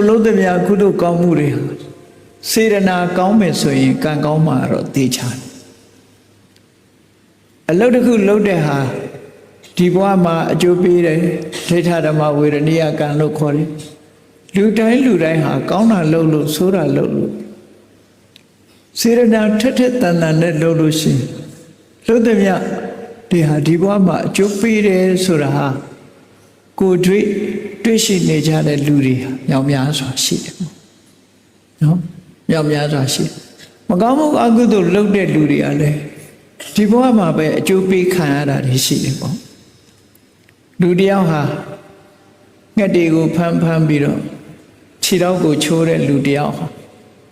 ကိုလုံးသမျှကုသိုလ်ကောင်းမှုတွေဟာစေရနာကောင်းမယ်ဆိုရင်ကံကောင်းမှာတော့သိချတယ်အလုပ်တစ်ခုလုပ်တဲ့ဟာဒီဘဝမှာအကျိုးပေးတယ်ဒိဋ္ဌဓမ္မဝေရဏိယကံလို့ခေါ်တယ်လူတိုင်းလူတိုင်းဟာကောင်းတာလုပ်လို့ဆိုးတာလုပ်လို့စေရနာထက်ထက်တန်တန်နဲ့လုပ်လို့ရှိရင်လုပ်သမျှဒီဟာဒီဘဝမှာအကျိုးပေးတယ်ဆိုတာဟာကိုယ်တွေ့ တွေ့ရှိနေကြတဲ့လူတွေဟာမြောက်များစွာရှိတယ်နော်မြောက်များစွာရှိတယ်မကောင်းမှုအကုသိုလ်လုပ်တဲ့လူတွေကလည်းဒီဘဝမှာပဲအကျိုးပေးခံရတာတွေရှိတယ်ပေါ့လူတယောက်ဟာငှက်တွေကိုဖမ်းဖမ်းပြီးတော့ခြေတော့ကိုချိုးတဲ့လူတယောက်ဟာ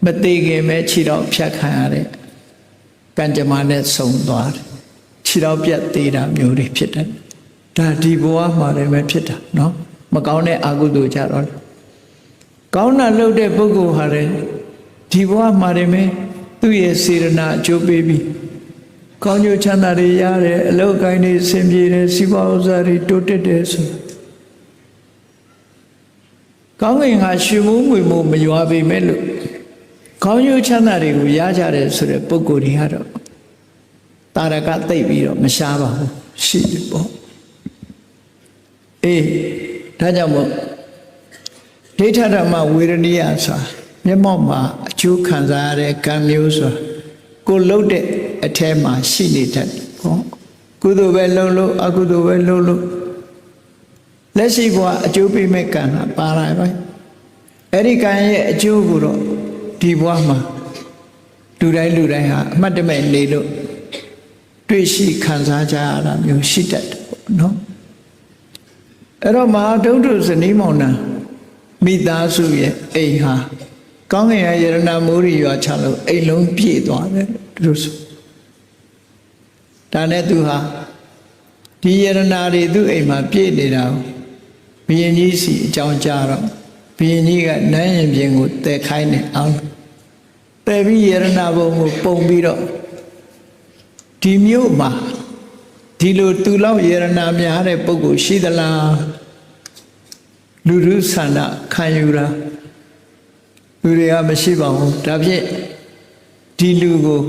မသေးခင်ပဲခြေတော့ဖြတ်ခံရတဲ့ကံကြမ္မာနဲ့ဆုံသွားတယ်ခြေတော့ပြတ်သေးတာမျိုးတွေဖြစ်တယ်ဒါဒီဘဝမှာလည်းပဲဖြစ်တာเนาะ မကောင်းတဲ့အကုသိုလ်ကြတော့ကောင်းတာလုပ်တဲ့ပုဂ္ဂိုလ်ဟာလည်းဒီဘဝမှာလည်းပဲသူ့ရဲ့စေရနာအကျိုးပေးပြီးကောင်းကျိုးချမ်းသာတွေရတယ်အလောက်ကိုင်းတွေဆင်ပြေတယ်စီးပွားဥစ္စာတွေတိုးတက်တယ်ဆိုကောင်းကင်ကရွှေမိုးငွေမိုးမရွာပေမဲ့လို့ကောင်းကျိုးချမ်းသာတွေကိုရကြတယ်ဆိုတဲ့ပုဂ္ဂိုလ်တွေကတော့တာရကသိပ်ပြီးတော့မရှားပါဘူးရှိပြီပေါ့အေး ဒါကြောင့်မို့ဒိဋ္ဌဓမ္မဝေရဏိယဆိုတာမျက်မှောက်မှာအကျိုးခံစားရတဲ့ကံမျိုးဆိုတာကိုလှုပ်တဲ့အထဲမှာရှိနေတတ်တယ်ပေါ့ကုသိုလ်ပဲလှုပ်လို့အကုသိုလ်ပဲလှုပ်လို့လက်ရှိဘဝအကျိုးပေးမဲ့ကံဟာပါလာပဲအဲ့ဒီကံရဲ့အကျိုးကိုတော့ဒီဘဝမှာလူတိုင်းလူတိုင်းဟာအမှတ်တမဲ့နေလို့တွေ့ရှိခံစားကြရတာမျိုးရှိတတ်တယ်ပေါ့နော် အဲ့တော့မဟာဒုဋ္ဌဇနီးမောင်နှံမိသားစုရဲ့အိမ်ဟာကောင်းကင်ရဲ့ယရဏမိုးရီရွာချလို့အိမ်လုံးပြည့်သွားတယ်သူတို့ဆိုဒါနဲ့သူဟာဒီယရဏတွေသူ့အိမ်မှာပြည့်နေတာကိုဘုရင်ကြီးစီအကြောင်းကြားတော့ဘုရင်ကြီးကနန်းရင်ပြင်ကိုတည်ခိုင်းနေအောင်ပယ်ပြီးယရဏဘုံကိုပုံပြီးတော့ဒီမြို့မှာ ဒီလိုသူလောက်ယရဏများတဲ့ပုဂ္ဂိုလ်ရှိသလားလူလူဆန္ဒခံယူတာလူတွေကမရှိပါဘူးဒါဖြင့်ဒီလူကို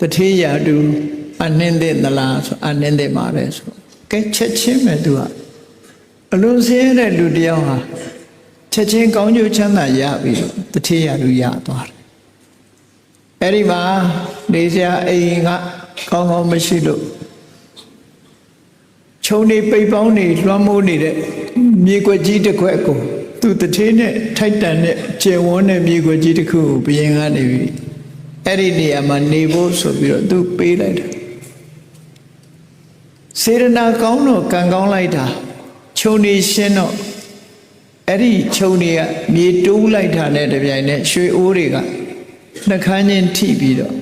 တထေးရာတူအနှင်းတဲ့သလားဆိုအနှင်းတဲ့မှာပဲဆိုကဲချက်ချင်းပဲသူကအလုံးစင်းတဲ့လူတယောက်ဟာချက်ချင်းကောင်းကျိုးချမ်းသာရပြီးတော့တထေးရာတူရသွားတယ်အဲ့ဒီမှာနေစရာအိမ်ကကောင်းကောင်းမရှိလို့ ခြုံနေပိတ်ပေါင်းနေလွှမ်းမိုးနေတဲ့မြေကွက်ကြီးတစ်ခွက်ကိုသူတထေးနဲ့ထိုက်တန်တဲ့ကျေဝန်းတဲ့မြေကွက်ကြီးတစ်ခုကိုဘယင်ကနေပြီးအဲ့ဒီနေရာမှာနေဖို့ဆိုပြီးတော့သူပေးလိုက်တယ်စေရနာကောင်းတော့ကံကောင်းလိုက်တာခြုံနေရှင်းတော့အဲ့ဒီခြုံနေကမြေတိုးလိုက်တာနဲ့တပြိုင်နက်ရွှေအိုးတွေကနှခမ်းချင်းထိပြီးတော့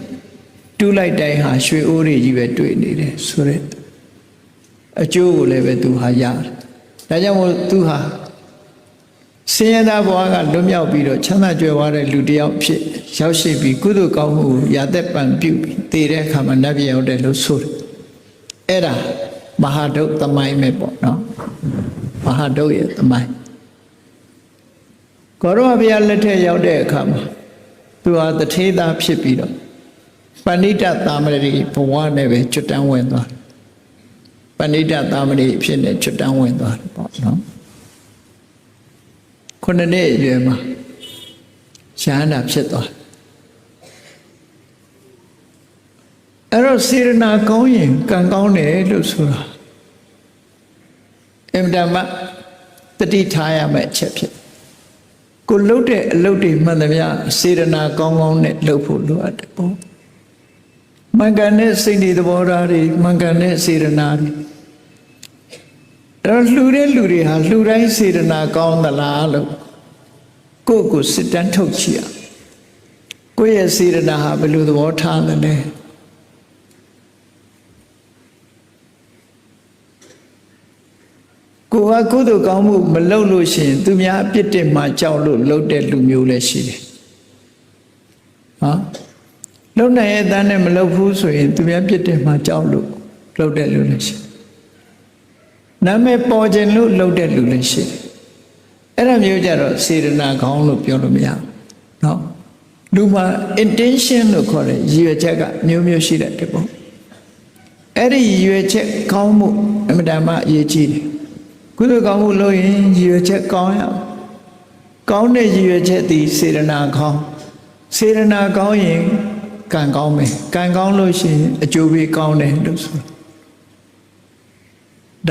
တူးလိုက်တိုင်းဟာရွှေအိုးတွေကြီးပဲတွေ့နေတယ်ဆိုရက် အကျိုးကိုလည်းပဲသူဟာရတယ်ဒါကြောင့်မို့သူဟာဆင်းရဲသားဘဝကလွတ်မြောက်ပြီးတော့ချမ်းသာကြွယ်ဝတဲ့လူတစ်ယောက်ဖြစ်ရောက်ရှိပြီးကုသိုလ်ကောင်းမှုရာသက်ပံပြုပြီးတည်တဲ့အခါမှာနတ်ပြည်ရောက်တယ်လို့ဆိုတယ်အဲ့ဒါမဟာဒုတ်သမိုင်းပဲပေါ့နော်မဟာဒုတ်ရဲ့သမိုင်းကောရဝဘုရားလက်ထက်ရောက်တဲ့အခါမှာသူဟာတထေးသားဖြစ်ပြီးတော့ပဏိတသာမဏေဘဝနဲ့ပဲကျွတ်တန်းဝင်သွားတယ် ပဏိတသာမဏေဖြစ်နေကျွတ်တန်းဝင်သွားတယ်ပေါ့နော်ခုနှစ်နှစ်အရွယ်မှာရှားနာဖြစ်သွားအဲ့တော့စေရနာကောင်းရင်ကံကောင်းတယ်လို့ဆိုတာအင်တမတတိထားရမယ့်အချက်ဖြစ်ကိုလှုပ်တဲ့အလုပ်တွေမှန်သမျှစေရနာကောင်းကောင်းနဲ့လှုပ်ဖို့လိုအပ်တယ်ပေါ့ မင်္ဂန်တဲ့စိတ်တွေသဘောထားတွေမင်္ဂန်တဲ့စေရနာတွေအဲ့တော့လှူတဲ့လူတွေဟာလှူတိုင်းစေတနာကောင်းသလားလို့ကိုယ့်ကိုစစ်တမ်းထုတ်ကြည့်ရကိုယ့်ရဲ့စေတနာဟာဘယ်လိုသဘောထားလဲလဲကိုယ်ကကုသိုလ်ကောင်းမှုမလုပ်လို့ရှိရင်သူများအပြစ်တင်မှကြောက်လို့လုပ်တဲ့လူမျိုးလည်းရှိတယ်ဟမ် လုံနိုင်ရဲ့အတန်းနဲ့မလုပ်ဘူးဆိုရင်သူများပြစ်တင်မှကြောက်လို့လုပ်တဲ့လူလည်းရှိတယ်နာမည်ပေါ်ခြင်းလို့လှုပ်တဲ့လူလည်းရှိတယ် အဲ့ဒါမျိုးကြတော့စေတနာကောင်းလို့ပြောလို့မရဘူးเนาะလူမှာ intention လို့ခေါ်တဲ့ရည်ရွယ်ချက်ကမျိုးမျိုးရှိတဲ့တဲ့ပေါ့အဲ့ဒီရည်ရွယ်ချက်ကောင်းမှုအမှန်တမ်းအရေးကြီးတယ်ကုသိုလ်ကောင်းမှုလုပ်ရင်ရည်ရွယ်ချက်ကောင်းရအောင်ကောင်းတဲ့ရည်ရွယ်ချက်သည်စေတနာကောင်းစေတနာကောင်းရင် ကံကောင်းမယ်ကံကောင်းလို့ရှိရင်အကျိုးပေးကောင်းတယ်လို့ဆို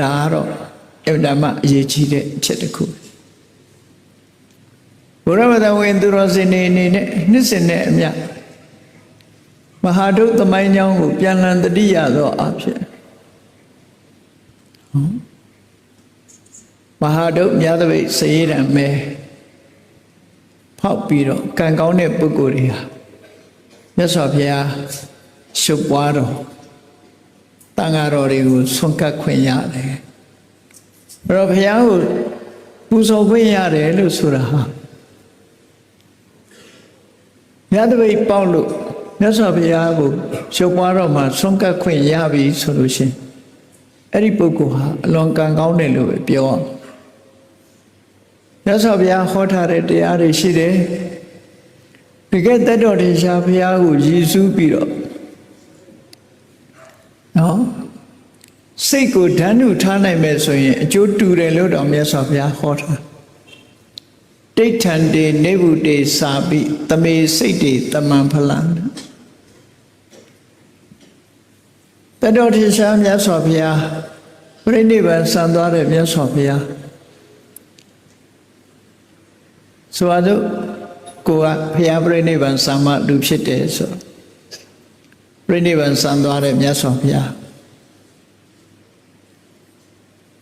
ဒါကတော့အမှန်တမ်းအရေးကြီးတဲ့အချက်တစ်ခုဘုရားမတဝင်သူတော်စင်နေအနေနဲ့နှစ်စင်နဲ့အမြမဟာဒုသမိုင်းကြောင်းကိုပြန်လည်တတိယသောအဖြစ်မဟာဒုမြတ်သပိတ်စရေတံမဲဖောက်ပြီးတော့ကံကောင်းတဲ့ပုဂ္ဂိုလ်တွေဟာ မြတ်စွာဘုရားရှုပ်ပွားတော်တန်ဃာတော်တွေကိုဆွန့်ကပ်ခွင့်ရတယ်အဲ့တော့ဘုရားကိုပူဇော်ခွင့်ရတယ်လို့ဆိုတာဟာမြတ်တပိတ်ပေါက်လို့မြတ်စွာဘုရားကိုရှုပ်ပွားတော့မှဆွန့်ကပ်ခွင့်ရပြီဆိုလို့ရှိရင်အဲ့ဒီပုဂ္ဂိုလ်ဟာအလွန်ကံကောင်းတယ်လို့ပဲပြောအောင်မြတ်စွာဘုရားဟောထားတဲ့တရားတွေရှိတယ်တ ကယ်တတ်တော်တင်ရှားဘုရားကိုရည်စူးပြီးတော့နော်စိတ်ကိုဓာတ်နုထားနိုင်မယ်ဆိုရင်အကျိုးတူတယ်လို့တော့မြတ်စွာဘုရားဟောထားဒိဋ္ဌံတေနေဗုတေစာပိတမေစိတ်တေတမံဖလံတတ်တော်တင်ရှားမြတ်စွာဘုရားပြိဋိဘံဆံသွားတဲ့မြတ်စွာဘုရားဆိုပါ စို့ကိုကဖျားပြိဋိဘံဆံမလူဖြစ်တယ်ဆိုပြိဋိဘံဆံသွားတဲ့မြတ်စွာဘုရား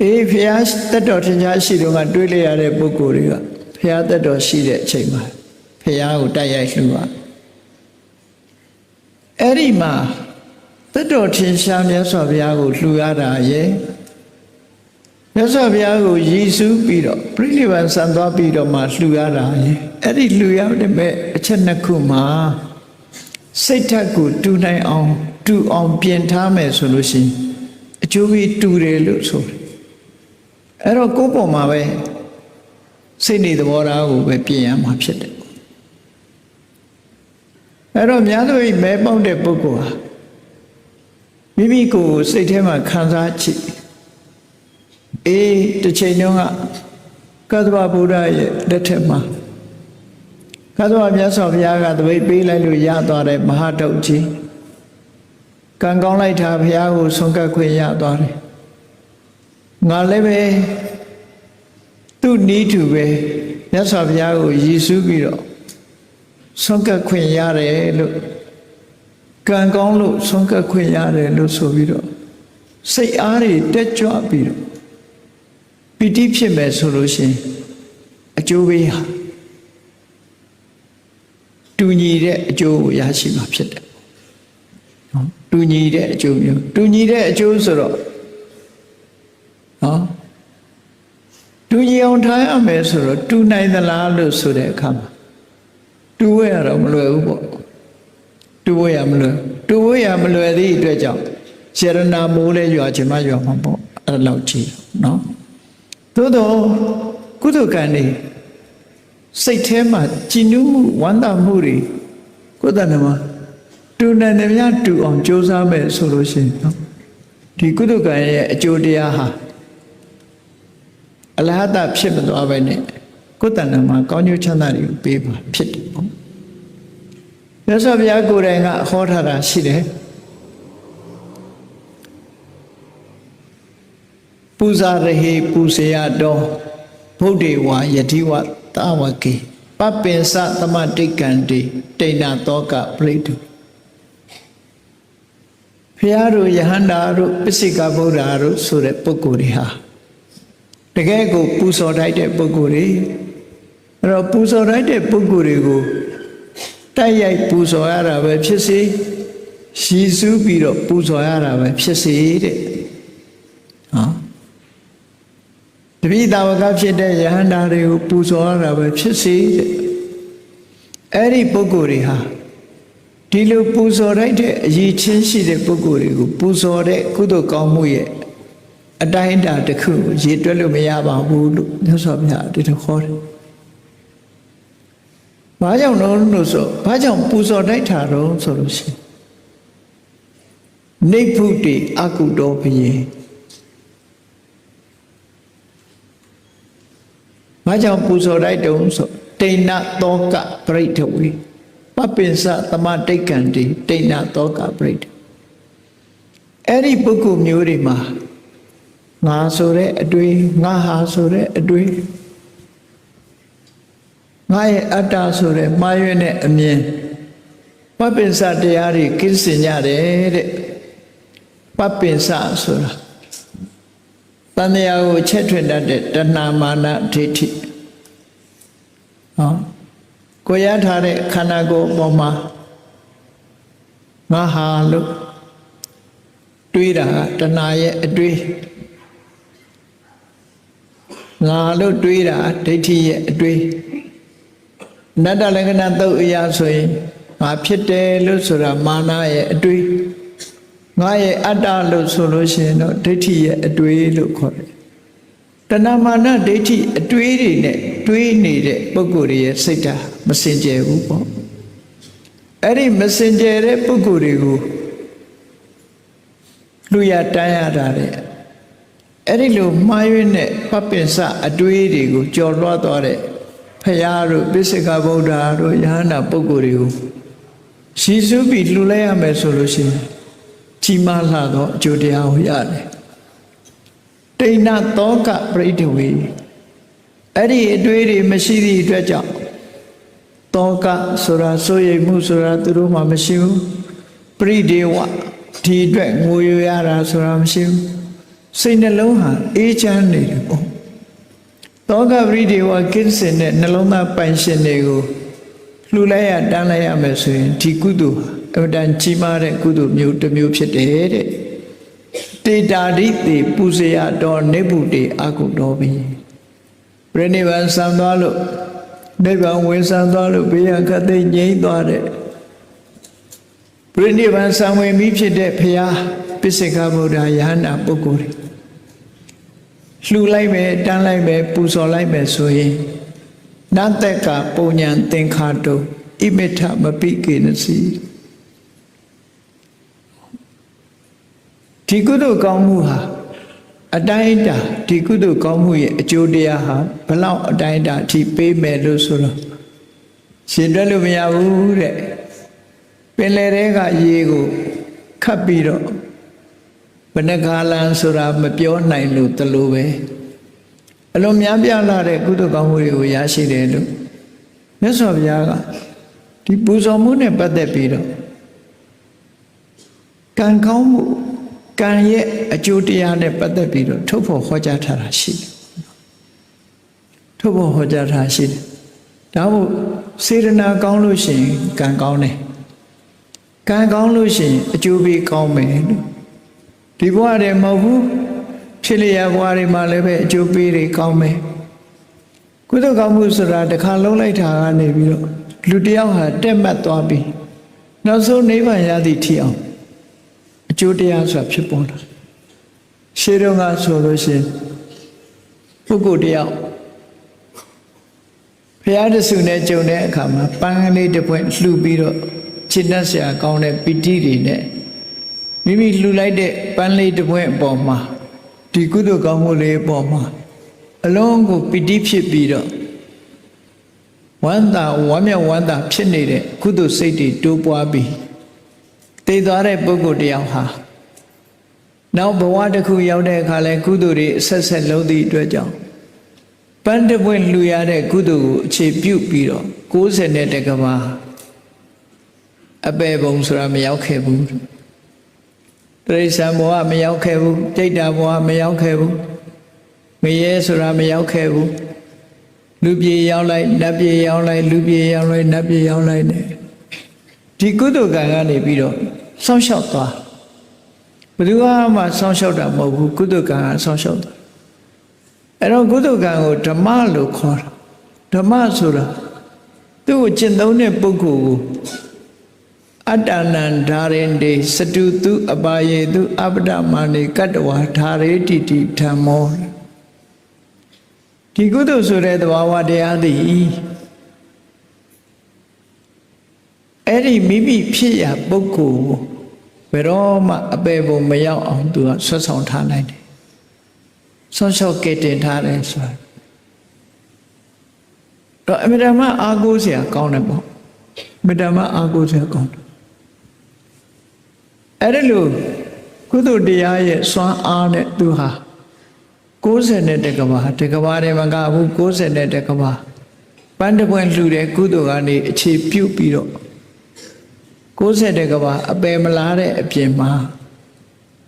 အေးဖျားတက်တော်ထင်ရှားရှိတော့ကတွေးလိုက်ရတဲ့ပုဂ္ဂိုလ်တွေကဖျားတက်တော်ရှိတဲ့အချိန်မှာဖျားကိုတိုက်ရိုက်လှူပါအဲ့ဒီမှာတက်တော်ထင်ရှားမြတ်စွာဘုရားကိုလှူရတာရဲ့ မြတ်စွာဘုရားကိုရည်စူးပြီးတော့ပြိဋိဘံဆံသွားပြီးတော့မှလှူရတာရဲ့အဲ့ဒီလှူရတဲ့မဲ့အချက်နှစ်ခုမှာစိတ်ဓာတ်ကိုတူနိုင်အောင်တူအောင်ပြင်ထားမယ်ဆိုလို့ရှိရင်အကျိုးပေးတူတယ်လို့ဆိုတယ်အဲ့တော့ကိုယ့်ပေါ်မှာပဲစိတ်နေသဘောထားကိုပဲပြင်ရမှာဖြစ်တယ်အဲ့တော့များသောမဲပေါက်တဲ့ပုဂ္ဂိုလ်ဟာမိမိကိုယ်စိတ်ထဲမှာခံစားချစ် အေးတစ်ချိန်တုန်းကကသဗ္ဗဗုဒ္ဓရဲ့လက်ထက်မှာကသဗ္ဗမြတ်စွာဘုရားကတပိတ်ပေးလိုက်လို့ရသွားတဲ့မဟာတုတ်ကြီးကံကောင်းလိုက်တာဘုရားကိုဆုံးကပ်ခွင့်ရသွားတယ်ငါလည်းပဲသူ့နီးတူပဲမြတ်စွာဘုရားကိုရည်စူးပြီးတော့ဆုံးကပ်ခွင့်ရတယ်လို့ကံကောင်းလို့ဆုံးကပ်ခွင့်ရတယ်လို့ဆိုပြီးတော့စိတ်အားတွေတက်ကြွပြီးတော့ပီ တိဖြစ်မယ်ဆိုလို့ရှိရင်အကျိုးပေးဟာတူညီတဲ့အကျိုးကိုရရှိမှာဖြစ်တယ်နော်တူညီတဲ့အကျိုးမျိုးတူညီတဲ့အကျိုးဆိုတော့နော်တူညီအောင်ထားရမယ်ဆိုတော့တူနိုင်သလားလို့ဆိုတဲ့အခါမှာတူဝဲရတော့မလွယ်ဘူးပေါ့တူဝဲရမလွယ်တူဝဲရမလွယ်သည့်အတွက်ကြောင့်ရှရဏမိုးလဲရွာချင်မှရွာမှာပေါ့အဲ့လောက်ကြည့်နော် သို့တော့ကုသကံနေစိတ်ထဲမှာကြည်နူးမှုဝမ်းသာမှုတွေကိုယ်တဏ္ဍမှာတူနိုင်တယ်များတူအောင်ကြိုးစားမယ်ဆိုလို့ရှိရင်နော်ဒီကုသကံရဲ့အကျိုးတရားဟာအလဟတဖြစ်မသွားပဲနဲ့ကိုယ်တဏ္ဍမှာကောင်းကျိုးချမ်းသာတွေကိုပေးပါဖြစ်တယ်ပေါ့မြတ်စွာဘုရားကိုယ်တိုင်ကဟောထားတာရှိတယ် ဇာရဟေပူဇေယတော်ဗုဒ္ဓေဝါယတိဝတဝကေပပင်စသမတိကံတိတိဏတောကပရိတုဖျားတို့ယဟန္တာတို့ပစ္စိကဗုဒ္ဓတို့ဆိုတဲ့ပုဂ္ဂိုလ်တွေဟာတကယ်ကိုပူဇော်တိုက်တဲ့ပုဂ္ဂိုလ်တွေအဲ့တော့ပူဇော်တိုက်တဲ့ပုဂ္ဂိုလ်တွေကိုတိုက်ရိုက်ပူဇော်ရတာပဲဖြစ်စေရှည်စူးပြီးတော့ပူဇော်ရတာပဲဖြစ်စေတဲ့ဟော တပိတာဝကဖြစ်တဲ့ယဟန္တာတွေကိုပူဇော်ရတာပဲဖြစ်စေတဲ့အဲ့ဒီပုဂ္ဂိုလ်တွေဟာဒီလိုပူဇော်လိုက်တဲ့အရေးချင်းရှိတဲ့ပုဂ္ဂိုလ်တွေကိုပူဇော်တဲ့ကုသိုလ်ကောင်းမှုရဲ့အတိုင်းအတာတစ်ခုကိုရေတွက်လို့မရပါဘူးလို့မြတ်စွာဘုရားဒီလိုခေါ်တယ်။ဘာကြောင့်လဲလို့ဆိုဘာကြောင့်ပူဇော်တိုက်တာတော့ဆိုလို့ရှိရင်နေဖုတိအကုတော်ဘုရင် ဘာကြောင့်ပူဇော်တိုက်တုံးဆိုတိဏသောကပရိထဝေပပ္ပိစသမတိတ်ကံတိတိဏသောကပရိထအဲ့ဒီပုဂ္ဂိုလ်မျိုးတွေမှာငါဆိုတဲ့အတွေ့ငါဟာဆိုတဲ့အတွေ့ငါရဲ့အတ္တဆိုတဲ့မှားရွံ့တဲ့အမြင်ပပ္ပိစတရားတွေကိစ္စင်ကြတယ်တဲ့ပပ္ပိစဆိုတာတန်တရားကိုချက်ထွင်တတ်တဲ့တဏမာနဒိဋ္ဌိဟော ကိုရထားတဲ့ခန္ဓာကိုယ်အပေါ်မှာငါဟာလို့တွေးတာကတဏရဲ့အတွေးငါလို့တွေးတာဒိဋ္ဌိရဲ့အတွေးနတ္တလက္ခဏာသုတ်အရာဆိုရင်ငါဖြစ်တယ်လို့ဆိုတာမာနရဲ့အတွေးငါရဲ့အတ္တလို့ဆိုလို့ရှိရင်တော့ဒိဋ္ဌိရဲ့အတွေးလို့ခေါ်တယ် တဏမာနဒိဋ္ဌိအတွေးတွေနဲ့တွေးနေတဲ့ပုဂ္ဂိုလ်တွေရဲ့စိတ်ဓာတ်မစင်ကြယ်ဘူးပေါ့အဲ့ဒီမစင်ကြယ်တဲ့ပုဂ္ဂိုလ်တွေကိုလူရတန်းရတာတဲ့အဲ့ဒီလိုမှားယွင်းတဲ့ပပ္ပင်စအတွေးတွေကိုကြော်လွှားသွားတဲ့ဖရာတို့ပိစိကဗုဒ္ဓတို့ယဟန္တာပုဂ္ဂိုလ်တွေကိုရှီစုပြီးလှူလိုက်ရမယ်ဆိုလို့ရှိရင်ကြီးမားလာတော့အကျိုးတရားကိုရတယ် တိဏသောကပရိဒဝေအဲ့ဒီအတွေးတွေမရှိသည့်အတွက်ကြောင့်သောကဆိုတာစိုးရိမ်မှုဆိုတာသူတို့မှမရှိဘူးပရိဒေဝဒီအတွက်ငိုရရတာဆိုတာမရှိဘူးစိတ်နှလုံးဟာအေးချမ်းနေတယ်ပေါ့သောကပရိဒေဝကိစ္စင်တဲ့နှလုံးသားပိုင်ရှင်တွေကိုလှူလိုက်ရတန်းလိုက်ရမယ်ဆိုရင်ဒီကုသိုလ်အမတန်ကြီးမားတဲ့ကုသိုလ်မျိုးတစ်မျိုးဖြစ်တယ်တဲ့ တေတာဒိတေပူဇေယတော်နေဗုတေအကုတော်ပြီပြိနိဗ္ဗာန်ဆံသွားလို့နိဗ္ဗာန်ဝင်ဆံသွားလို့ဘေးရခတ်သိငြိမ့်သွားတဲ့ပြိနိဗ္ဗာန်ဆံဝင်ပြီးဖြစ်တဲ့ဖရာပိစိကဗုဒ္ဓယဟန္တာပုဂ္ဂိုလ်တွေလှူလိုက်မယ်တန်းလိုက်မယ်ပူဇော်လိုက်မယ်ဆိုရင်နတ္တကပုံညာသင်္ခါတုဣမိထမပိကေနစီ ဒီကုသိုလ်ကောင်းမှုဟာအတိုင်းအတာဒီကုသိုလ်ကောင်းမှုရဲ့အကျိုးတရားဟာဘလောက်အတိုင်းအတာအထိပေးမယ်လို့ဆိုတော့ရှင်တွက်လို့မရဘူးတဲ့ပင်လယ်ထဲကရေကိုခတ်ပြီးတော့ဘယ်နှခါလန်ဆိုတာမပြောနိုင်လို့တလို့ပဲအလုံးများပြားလာတဲ့ကုသိုလ်ကောင်းမှုတွေကိုရရှိတယ်လို့မြတ်စွာဘုရားကဒီပူဇော်မှုနဲ့ပတ်သက်ပြီးတော့ကံကောင်းမှု ကံရဲ့အကျိုးတရားနဲ့ပတ်သက်ပြီးတော့ထုတ်ဖို့ဟောကြားထားတာရှိတယ်ထုတ်ဖို့ဟောကြားထားရှိတယ်ဒါမို့စေရနာကောင်းလို့ရှိရင်ကံကောင်းတယ်ကံကောင်းလို့ရှိရင်အကျိုးပေးကောင်းမယ်လို့ဒီဘဝတည်းမဟုတ်ဘူးဖြစ်လျက်ဘဝတွေမှာလည်းပဲအကျိုးပေးတွေကောင်းမယ်ကုသိုလ်ကောင်းမှုဆိုတာတစ်ခါလုံးလိုက်တာကနေပြီးတော့လူတယောက်ဟာတက်မှတ်သွားပြီးနောက်ဆုံးနိဗ္ဗာန်ရသည့်ထိအောင် အကျိုးတရားဆိုတာဖြစ်ပေါ်လာရှေးတုန်းကဆိုလို့ရှိရင်ပုဂ္ဂိုလ်တယောက်ဘုရားတဆူနဲ့ကြုံတဲ့အခါမှာပန်းကလေးတစ်ပွင့်လှူပြီးတော့ခြေနှက်ဆရာကောင်းတဲ့ပီတိတွေနဲ့မိမိလှူလိုက်တဲ့ပန်းလေးတစ်ပွင့်အပေါ်မှာဒီကုသိုလ်ကောင်းမှုလေးအပေါ်မှာအလုံးကိုပီတိဖြစ်ပြီးတော့ဝမ်းသာဝမ်းမြောက်ဝမ်းသာဖြစ်နေတဲ့ကုသိုလ်စိတ်တွေတိုးပွားပြီး တည်သွားတဲ့ပုဂ္ဂိုလ်တယောက်ဟာနောက်ဘဝတစ်ခုရောက်တဲ့အခါလဲကုသိုလ်တွေအဆက်ဆက်လုံးသည့်အတွက်ကြောင့်ပန်းတပွင့်လှူရတဲ့ကုသိုလ်ကိုအခြေပြုပြီးတော့60နဲ့တကဘာအပေဘုံဆိုတာမရောက်ခဲ့ဘူးတရိษံဘဝမရောက်ခဲ့ဘူးကြိတ်တာဘဝမရောက်ခဲ့ဘူးငရဲဆိုတာမရောက်ခဲ့ဘူးလူပြေရောက်လိုက်နတ်ပြေရောက်လိုက်လူပြေရောက်လိုက်နတ်ပြေရောက်လိုက်တယ် ဒီကုသိုလ်ကံကနေပြီးတော့စောင့်ရှောက်သွားဘယ်သူမှစောင့်ရှောက်တာမဟုတ်ဘူးကုသိုလ်ကံကစောင့်ရှောက်တာအဲ့တော့ကုသိုလ်ကံကိုဓမ္မလို့ခေါ်တာဓမ္မဆိုတာသူ့ကိုကျင့်သုံးတဲ့ပုဂ္ဂိုလ်ကိုအတ္တနံဓာရင်တေစတုတုအပါယေတုအပ္ပဒမာနေကတ္တဝါဓာရေတိတိဓမ္မောဒီကုသိုလ်ဆိုတဲ့သဘာဝတရားသည် အဲ့ဒီမိမိဖြစ်ရပုဂ္ဂိုလ်ကိုဘယ်တော့မှအပေပုံမရောက်အောင်သူကဆွတ်ဆောင်ထားနိုင်တယ်ဆွတ်လျှော့ကဲတင်ထားတယ်ဆိုတာတော့အမြဲတမ်းအာကိုးစရာကောင်းတယ်ပေါ့အမြဲတမ်းအာကိုးစရာကောင်းတယ်အဲ့ဒါလို့ကုသိုလ်တရားရဲ့စွမ်းအားနဲ့သူဟာ60နဲ့တကဘာတကဘာတယ်မကဘူး60နဲ့တကဘာပန်းတပွင့်လှူတဲ့ကုသိုလ်ကနေအခြေပြုတ်ပြီးတော့ 60တကဘာအပယ်မလားတဲ့အပြင်မှာ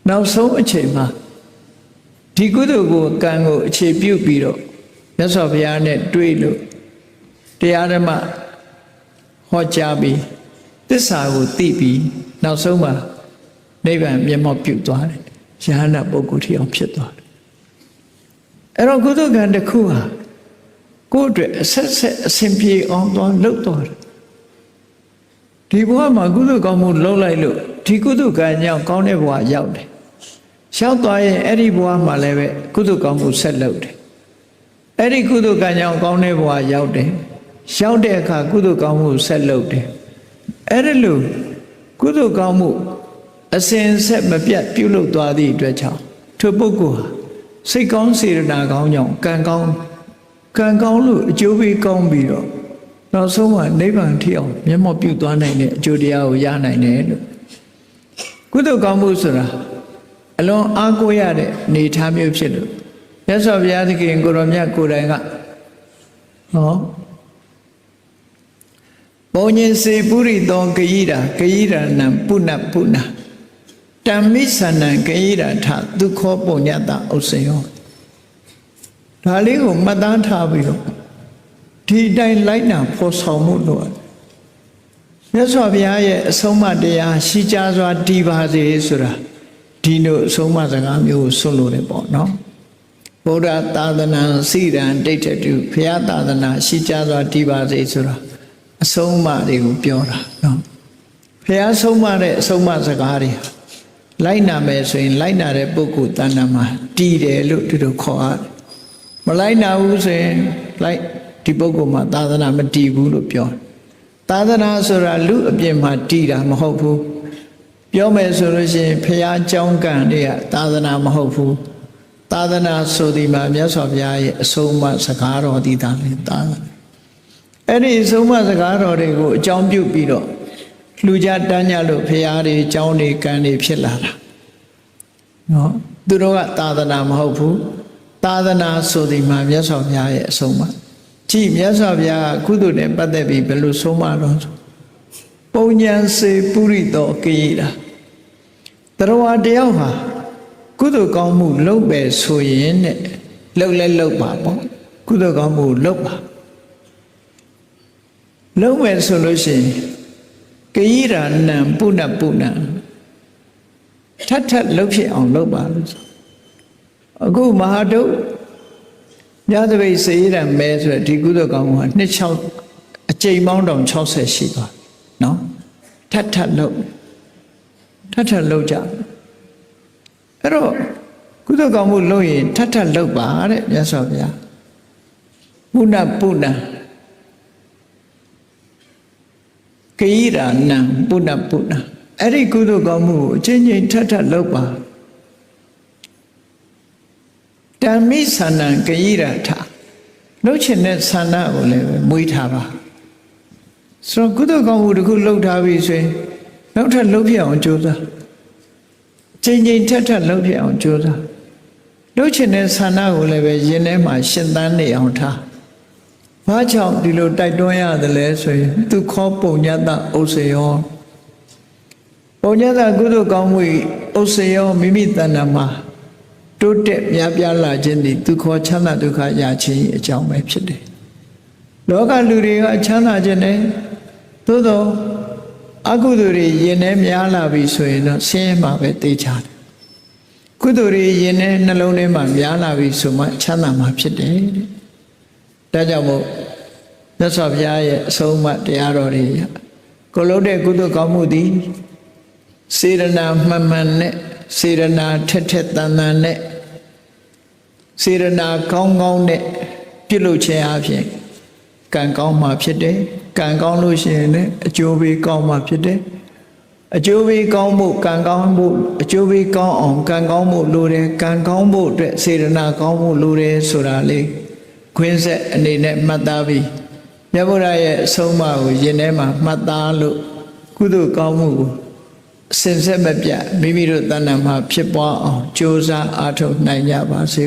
နောက်ဆုံးအချိန်မှာဒီကုသိုလ်ကိုကံကိုအခြေပြုတ်ပြီးတော့မြတ်စွာဘုရားနဲ့တွေ့လို့တရားဓမ္မဟောကြားပြီးသစ္စာကိုသိပြီးနောက်ဆုံးမှာနိဗ္ဗာန်မျက်မှောက်ပြုသွားတယ်ယဟန္တာပုဂ္ဂိုလ်ထီအောင်ဖြစ်သွားတယ်အဲ့တော့ကုသကံတစ်ခုဟာကိုယ့်အတွက်အဆက်ဆက်အစဉ်ပြေအောင်သွားလှုပ်သွားတယ် ဒီဘဝမှာကုသကောင်းမှုလှုပ်လိုက်လို့ဒီကုသကံကြောင့်ကောင်းတဲ့ဘဝရောက်တယ်ရောက်သွားရင်အဲ့ဒီဘဝမှာလည်းပဲကုသကောင်းမှုဆက်လှုပ်တယ်အဲ့ဒီကုသကံကြောင့်ကောင်းတဲ့ဘဝရောက်တယ်ရောက်တဲ့အခါကုသကောင်းမှုဆက်လှုပ်တယ်အဲ့ဒါလို့ကုသကောင်းမှုအစဉ်ဆက်မပြတ်ပြုလုပ်သွားသည့်အတွက်ကြောင့်ထိုပုဂ္ဂိုလ်ဟာစိတ်ကောင်းစေရနာကောင်းကြောင့်ကံကောင်းကံကောင်းလို့အကျိုးပေးကောင်းပြီးတော့ နောက်ဆုံးမှာနိဗ္ဗာန်ထိအောင်မျက်မှောက်ပြုသွားနိုင်တဲ့အကျိုးတရားကိုရနိုင်တယ်လို့ကုသိုလ်ကောင်းမှုဆိုတာအလွန်အားကိုးရတဲ့နေထားမျိုးဖြစ်လို့မြတ်စွာဘုရားသခင်ကိုရောမြတ်ကိုယ်တိုင်ကဟောဘုံညင်စေပုရိသောဂယိရာဂယိရာနံပုဏ္ဏပုဏ္ဏတမ္မိသဏံဂယိရာထဒုခောပုညတဥစ္စယောဒါလေးကိုမှတ်သားထားပြီးတော့ ဒီတိုင်းလိုက်နာဖော်ဆောင်မှုလို့မြတ်စွာဘုရားရဲ့အဆုံးအမတရားရှိကြစွာတည်ပါစေဆိုတာဒီလိုအဆုံးအမစကားမျိုးကိုဆွလို့တယ်ပေါ့နော်ဗုဒ္ဓသာသနာစိရန်ဒိဋ္ဌတုဘုရားသာသနာရှိကြစွာတည်ပါစေဆိုတာအဆုံးအမတွေကိုပြောတာနော်ဘုရားဆုံးမတဲ့အဆုံးအမစကားတွေလိုက်နာမယ်ဆိုရင် လိုက်နာတဲ့ပုဂ္ဂိုလ်တဏ္ဍာမှာတည်တယ်လို့သူတို့ခေါ်ရတယ်မလိုက်နာဘူးဆိုရင်လိုက် ဒီပုဂ္ဂိုလ်မှာသာသနာမတည်ဘူးလို့ပြောသာသနာဆိုတာလူအပြင်မှာတည်တာမဟုတ်ဘူးပြောမယ်ဆိုလို့ရှိရင်ဖရာကြောင်းကံတွေကသာသနာမဟုတ်ဘူးသာသနာဆိုဒီမှာမြတ်စွာဘုရားရဲ့အဆုံးအမစကားတော်ဒီသာလေသာသနာအဲ့ဒီအဆုံးအမစကားတော်တွေကိုအကြောင်းပြုပြီးတော့လူကြတန်းကြလို့ဖရာတွေကြောင်းတွေကံတွေဖြစ်လာတာနော်သူတို့ကသာသနာမဟုတ်ဘူးသာသနာဆိုဒီမှာမြတ်စွာဘုရားရဲ့အဆုံးအမ ကြည့်မြတ်စွာဘုရားကုသိုလ်နဲ့ပတ်သက်ပြီးဘယ်လိုဆုံးမတော့ဆိုပုံညာစေပုရိသောကိယတာတရဝတယောက်ဟာကုသိုလ်ကောင်းမှုလုပ်ပဲဆိုရင်တဲ့လုပ်လဲလုပ်ပါပေါ့ကုသိုလ်ကောင်းမှုလုပ်ပါလုပ်မယ်ဆိုလို့ရှိရင်ကိယရာနံပုဏ္ဏပုဏ္ဏထပ်ထပ်လုပ်ဖြစ်အောင်လုပ်ပါလို့ဆိုအခုမဟာတု ညသပိတ်စေရံမဲဆိုတဲ့ဒီကုသိုလ်ကောင်းမှုကနှစ်6အကြိမ်ပေါင်းတောင်60ရှိသွားနော်ထပ်ထပ်လုပ်ထပ်ထပ်လုပ်ကြအဲ့တော့ကုသိုလ်ကောင်းမှုလုပ်ရင်ထပ်ထပ်လုပ်ပါတဲ့မြတ်စွာဘုရားပုဏ္ဏပုဏ္ဏကိရာနံပုဏ္ဏပုဏ္ဏအဲ့ဒီကုသိုလ်ကောင်းမှုကိုအချင်းချင်းထပ်ထပ်လုပ်ပါ တမ္မိသန္နံဂယိရထလှုပ်ချင်တဲ့ဆန္ဒကိုလည်းမွေးထားပါဆိုတော့ကုသိုလ်ကောင်းမှုတစ်ခုလှုပ်ထားပြီဆိုရင်နောက်ထပ်လှုပ်ပြအောင်ကြိုးစားချိန်ချိန်ထက်ထက်လှုပ်ပြအောင်ကြိုးစားလှုပ်ချင်တဲ့ဆန္ဒကိုလည်းပဲရင်ထဲမှာရှင်သန်နေအောင်ထားဘာကြောင့်ဒီလိုတိုက်တွန်းရတယ်လဲဆိုရင်သူခောပုံညတဥစ္စေယောပုံညတကုသိုလ်ကောင်းမှုဥစ္စေယောမိမိတဏ္ဍာမှာ တိုးတက်များပြားလာခြင်းသည်သူခေါ်ချမ်းသာဒုက္ခရခြင်းအကြောင်းပဲဖြစ်တယ်။လောကလူတွေကချမ်းသာခြင်းနဲ့သို့သောအကုသိုလ်တွေယင်ထဲများလာပြီဆိုရင်တော့ဆင်းရဲမှာပဲတေးချတယ်။ကုသိုလ်တွေယင်ထဲနှလုံးထဲမှာများလာပြီဆိုမှချမ်းသာမှာဖြစ်တယ်တဲ့။ဒါကြောင့်မို့မြတ်စွာဘုရားရဲ့အဆုံးအမတရားတော်တွေကိုယ်လုပ်တဲ့ကုသိုလ်ကောင်းမှုသည် စေရနာမှန်မှန်နဲ့စေရနာထက်ထက်တန်တန်နဲ့စေရနာကောင်းကောင်းနဲ့ပြုလုပ်ခြင်းအပြင်ကံကောင်းမှဖြစ်တယ်ကံကောင်းလို့ရှိရင်လည်းအကျိုးပေးကောင်းမှဖြစ်တယ်အကျိုးပေးကောင်းမှုကံကောင်းမှုအကျိုးပေးကောင်းအောင်ကံကောင်းမှုလိုတယ်ကံကောင်းမှုအတွက်စေရနာကောင်းမှုလိုတယ်ဆိုတာလေးခွင်းဆက်အနေနဲ့မှတ်သားပြီးမြတ်ဗုဒ္ဓရဲ့အဆုံးအမကိုယင်ထဲမှာမှတ်သားလို့ကုသိုလ်ကောင်းမှုကို စင်ဆက်မပြတ်မိမိတို့တဏ္ဍာမှာဖြစ်ပွားအောင်ကြိုးစားအားထုတ်နိုင်ကြပါစေ